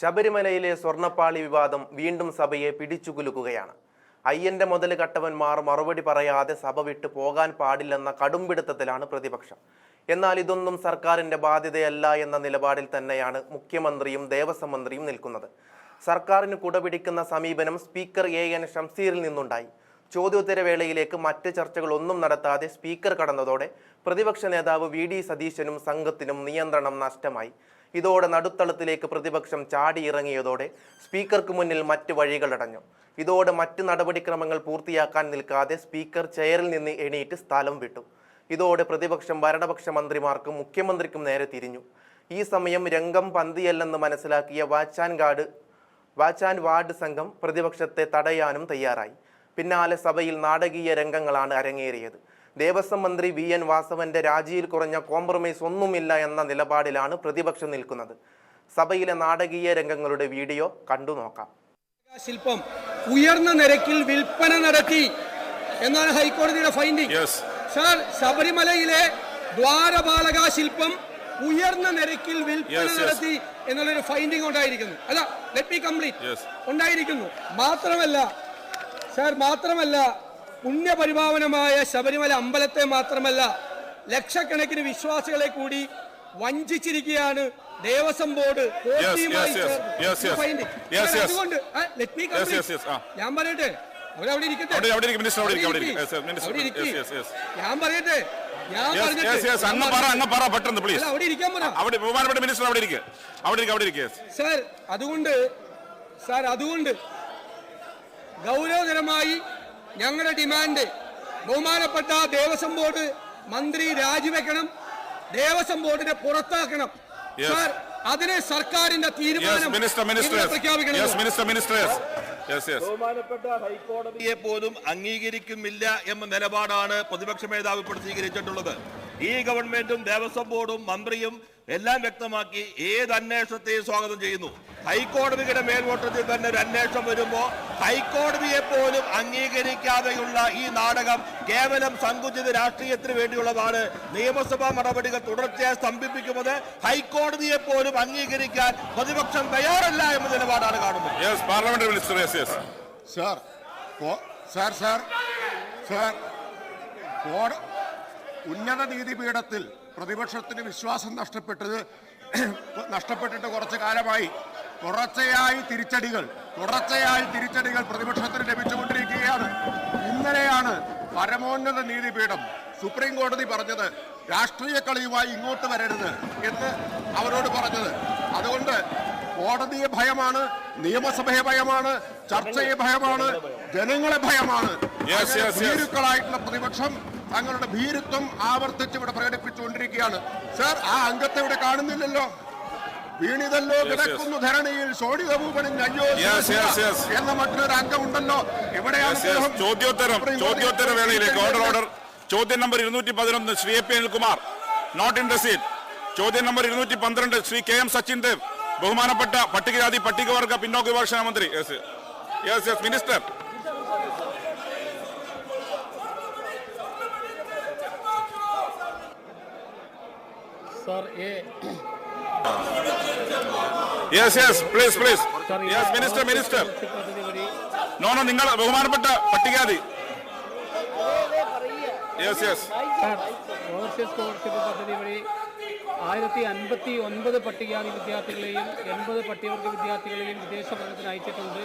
ശബരിമലയിലെ സ്വർണപ്പാളി വിവാദം വീണ്ടും സഭയെ പിടിച്ചുകുലുക്കുകയാണ്. അയ്യന്റെ മുതൽ കട്ടവന്മാർ മറുപടി പറയാതെ സഭ വിട്ടു പോകാൻ പാടില്ലെന്ന കടുംപിടുത്തത്തിലാണ് പ്രതിപക്ഷം. എന്നാൽ ഇതൊന്നും സർക്കാരിന്റെ ബാധ്യതയല്ല എന്ന നിലപാടിൽ തന്നെയാണ് മുഖ്യമന്ത്രിയും ദേവസ്വം മന്ത്രിയും നിൽക്കുന്നത്. സർക്കാരിന് കുടപിടിക്കുന്ന സമീപനം സ്പീക്കർ എ എൻ ഷംസീറിൽ നിന്നുണ്ടായി. ചോദ്യോത്തരവേളയിലേക്ക് മറ്റ് ചർച്ചകളൊന്നും നടത്താതെ സ്പീക്കർ കടന്നതോടെ പ്രതിപക്ഷ നേതാവ് വി ഡി സതീശനും സംഘത്തിനും നിയന്ത്രണം നഷ്ടമായി. ഇതോടെ നടുത്തളത്തിലേക്ക് പ്രതിപക്ഷം ചാടിയിറങ്ങിയതോടെ സ്പീക്കർക്ക് മുന്നിൽ മറ്റ് വഴികളടഞ്ഞു ഇതോടെ മറ്റ് നടപടിക്രമങ്ങൾ പൂർത്തിയാക്കാൻ നിൽക്കാതെ സ്പീക്കർ ചെയറിൽ നിന്ന് എണീറ്റ് സ്ഥലം വിട്ടു. ഇതോടെ പ്രതിപക്ഷം ഭരണപക്ഷ മന്ത്രിമാർക്കും മുഖ്യമന്ത്രിക്കും നേരെ തിരിഞ്ഞു. ഈ സമയം രംഗം പന്തിയല്ലെന്ന് മനസ്സിലാക്കിയ വാച്ചാൻകാട് വാച്ചാൻ വാർഡ് സംഘം പ്രതിപക്ഷത്തെ തടയാനും തയ്യാറായി. പിന്നാലെ സഭയിൽ നാടകീയ രംഗങ്ങളാണ് അരങ്ങേറിയത്. ദേവസ്വം മന്ത്രി വി എൻ വാസവന്റെ രാജിയിൽ കുറഞ്ഞ കോംപ്രമൈസ് ഒന്നുമില്ല എന്ന നിലപാടിലാണ് പ്രതിപക്ഷം നിൽക്കുന്നത്. സഭയിലെ നാടകീയ രംഗങ്ങളുടെ വീഡിയോ കണ്ടു നോക്കാം. ശില്പം ഉയർന്ന നിരക്കിൽ വിൽപ്പന നടത്തി എന്നാണ് ഹൈക്കോടതിയുടെ ഫൈൻഡിങ് സർ ശബരിമലയിലെ ദ്വാരപാലക ശില്പം ഉയർന്ന നിരക്കിൽ വിൽപ്പന. നടത്തി എന്നുള്ളൊരു ഫൈൻഡിംഗ് ഉണ്ടായിരിക്കുന്നു. അല്ല ലെറ്റ് മീ കംപ്ലീറ്റ്. ഉണ്ടായിരിക്കുന്നു. മാത്രമല്ല സാർ മാത്രമല്ല പുണ്യപരിപാവനമായ ശബരിമല അമ്പലത്തെ മാത്രമല്ല ലക്ഷക്കണക്കിന് വിശ്വാസികളെ കൂടി വഞ്ചിച്ചിരിക്കുകയാണ് ദേവസ്വം ബോർഡ്. അതുകൊണ്ട്. ഞാൻ പറയട്ടെ? അവരവിടെ ഇരിക്കട്ടെ. ഞാൻ പറയട്ടെ? സാർ അതുകൊണ്ട് സാർ അതുകൊണ്ട് ഗൗരവതരമായി ഞങ്ങളുടെ ഡിമാൻഡ് ബഹുമാനപ്പെട്ട ദേവസ്വം ബോർഡ് മന്ത്രി രാജിവെക്കണം ദേവസ്വം ബോർഡിനെ പുറത്താക്കണം. അതിനെ സാർ അതിന് സർക്കാരിന്റെ തീരുമാനം മിനിസ്റ്റർ മിനിസ്റ്റർ ഇന്ന് yes minister minister yes yes yes ബഹുമാനപ്പെട്ട ഹൈക്കോടതിയെ പോലും അംഗീകരിക്കുന്നില്ല എന്ന നിലപാടാണ് പ്രതിപക്ഷ മേധാവി ഇപ്പോൾ സ്വീകരിച്ചിട്ടുള്ളത്. ഈ ഗവൺമെന്റും ദേവസ്വം ബോർഡും മന്ത്രിയും എല്ലാം വ്യക്തമാക്കി ഏത് അന്വേഷണത്തെയും സ്വാഗതം ചെയ്യുന്നു. ഹൈക്കോടതിയുടെ മേൽനോട്ടത്തിൽ തന്നെ ഒരു അന്വേഷണം വരുമ്പോൾ ഹൈക്കോടതിയെ പോലും അംഗീകരിക്കാതെയുള്ള ഈ നാടകം കേവലം സങ്കുചിത രാഷ്ട്രീയത്തിന് വേണ്ടിയുള്ളതാണ്. നിയമസഭാ നടപടികൾ തുടർച്ചയായി സ്തംഭിപ്പിക്കുന്നത് ഹൈക്കോടതിയെ പോലും അംഗീകരിക്കാൻ പ്രതിപക്ഷം തയ്യാറല്ല എന്ന നിലപാടാണ് കാണുന്നത്. സാർ സാർ സാർ ഉന്നത നീതിപീഠത്തിൽ പ്രതിപക്ഷത്തിന് വിശ്വാസം നഷ്ടപ്പെട്ടത് നഷ്ടപ്പെട്ടിട്ട് കുറച്ച് കാലമായി. തുടർച്ചയായി തിരിച്ചടികൾ തുടർച്ചയായി തിരിച്ചടികൾ പ്രതിപക്ഷത്തിന് ലഭിച്ചുകൊണ്ടിരിക്കുകയാണ്. ഇന്നലെയാണ് പരമോന്നത നീതിപീഠം സുപ്രീം കോടതി പറഞ്ഞത് രാഷ്ട്രീയ കളിയുമായി ഇങ്ങോട്ട് വരരുത് എന്ന് അവരോട് പറഞ്ഞത്. അതുകൊണ്ട് കോടതിയെ ഭയമാണ് നിയമസഭയെ ഭയമാണ് ചർച്ചയെ ഭയമാണ് ജനങ്ങളെ ഭയമാണ്. ഭീരുക്കളായിട്ടുള്ള പ്രതിപക്ഷം തങ്ങളുടെ ഭീരുത്വം ആവർത്തിച്ച് ഇവിടെ പ്രകടിപ്പിച്ചുകൊണ്ടിരിക്കുകയാണ്. സർ ആ അംഗത്തെ ഇവിടെ കാണുന്നില്ലല്ലോ. വീണിതല്ലോ. കിടക്കുന്നു ധരണിയിൽ. ശോണിതഭൂപനും അയ്യോ. എന്ന മറ്റൊരു അംഗമുണ്ടല്ലോ. എവിടെയാണ് ചോദ്യോത്തരം ചോദ്യോത്തര വേളയിലേക്ക് ഓർഡർ ഓർഡർ ചോദ്യം നമ്പർ ഇരുന്നൂറ്റി പതിനൊന്ന് Shri A P Anilkumar. Not in the ചോദ്യം നമ്പർ ഇരുന്നൂറ്റി പന്ത്രണ്ട് ശ്രീ കെ എം സച്ചിൻ ദേവ്. ബഹുമാനപ്പെട്ട പട്ടികജാതി പട്ടികവർഗ പിന്നോക്ക വിഭാഗ മന്ത്രി yes yes yes minister sir A yes yes please please yes minister minister no no നിങ്ങൾ ബഹുമാനപ്പെട്ട പട്ടികാതി യെസ് യെസ് ഓവർസീസ് സ്കോളർഷിപ്പ് പദ്ധതി വഴി ആയിരത്തി അൻപത്തി ഒൻപത് പട്ടികജാതി വിദ്യാർത്ഥികളെയും എൺപത് പട്ടികവർഗ വിദ്യാർത്ഥികളെയും വിദേശ പഠനത്തിന് അയച്ചിട്ടുണ്ട്.